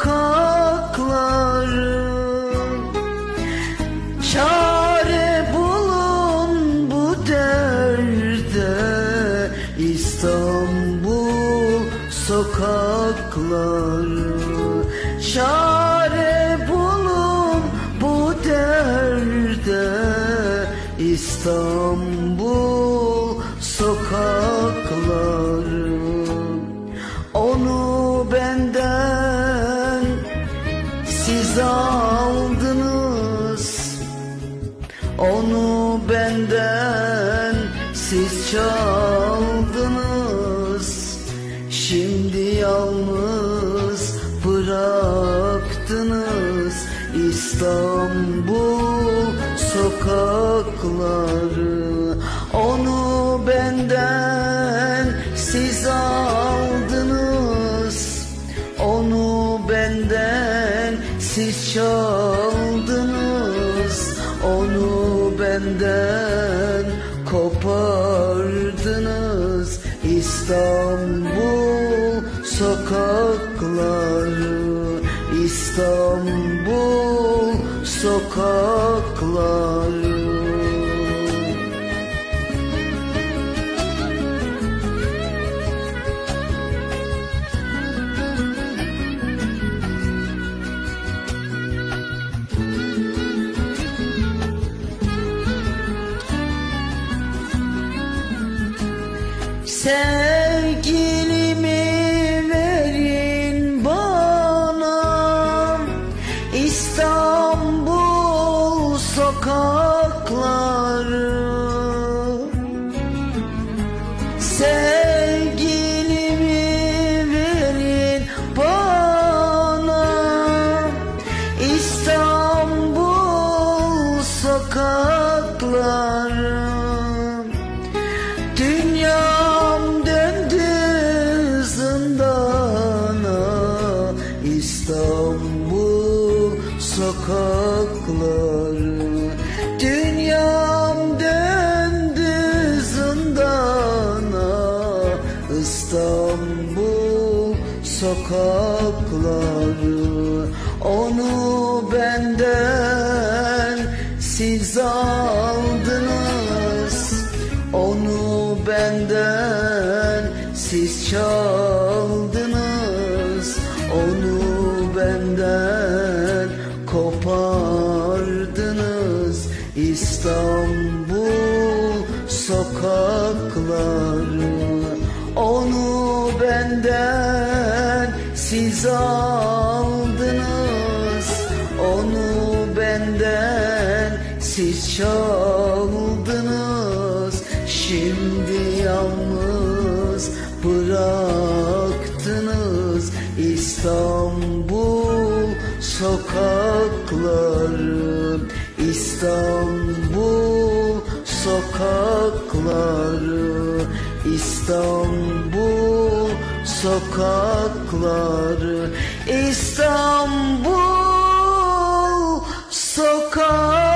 sokakları. Çare bulun bu derde İstanbul sokakları. Çare bulun bu derde İstanbul sokakları. Onu benden siz çaldınız. Şimdi yalnız bıraktınız. İstanbul sokakları. Onu benden siz aldınız. Onu benden siz çaldınız Onu benden kopardınız. İstanbul sokakları İstanbul sokakları Sevgilimi verin bana. İstanbul sokakları. Sevgilimi verin bana. İstanbul sokakları İstanbul sokakları. Dünyam döndü zindana. İstanbul sokakları. Onu benden siz aldınız. Onu benden siz çaldınız İstanbul sokakları Onu benden siz aldınız. Onu benden siz çaldınız. Şimdi yalnız bıraktınız İstanbul sokakları İstanbul sokakları İstanbul sokakları İstanbul sokakları